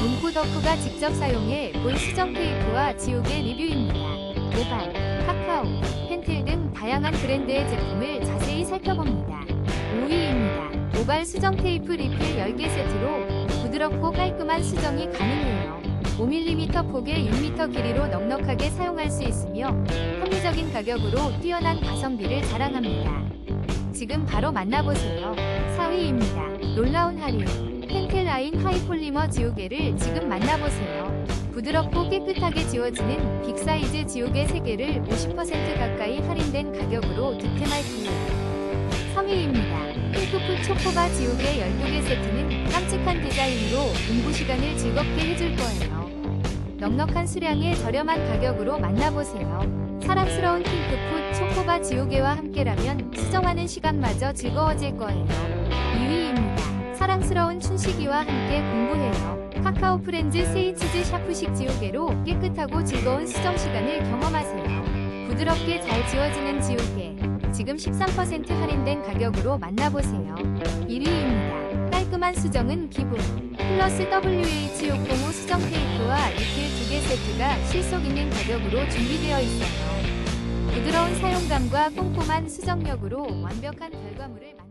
문구 덕후가 직접 사용해 본 수정 테이프와 지우개 리뷰입니다. 모발, 카카오, 펜틀 등 다양한 브랜드의 제품을 자세히 살펴봅니다. 5위입니다. 모발 수정 테이프 리필 10개 세트로 부드럽고 깔끔한 수정이 가능해요. 5mm 폭의 6m 길이로 넉넉하게 사용할 수 있으며 합리적인 가격으로 뛰어난 가성비를 자랑합니다. 지금 바로 만나보세요. 4위입니다. 놀라운 할인. 펜텔라인 하이폴리머 지우개를 지금 만나보세요. 부드럽고 깨끗하게 지워지는 빅사이즈 지우개 3개를 50% 가까이 할인된 가격으로 득템할 기회. 3위입니다. 핑크풋 초코바 지우개 12개 세트는 깜찍한 디자인으로 공부 시간을 즐겁게 해줄 거예요. 넉넉한 수량의 저렴한 가격으로 만나보세요. 사랑스러운 핑크풋 초코바 지우개와 함께라면 수정하는 시간마저 즐거워질 거예요. 2위입니다. 사랑스러운 춘식이와 함께 공부해요. 카카오 프렌즈 세이치즈 샤프식 지우개로 깨끗하고 즐거운 수정 시간을 경험하세요. 부드럽게 잘 지워지는 지우개. 지금 13% 할인된 가격으로 만나보세요. 1위입니다. 깔끔한 수정은 기본. 플러스 WH605 수정 테이프와 리필 2개 세트가 실속 있는 가격으로 준비되어 있어요. 부드러운 사용감과 꼼꼼한 수정력으로 완벽한 결과물을 만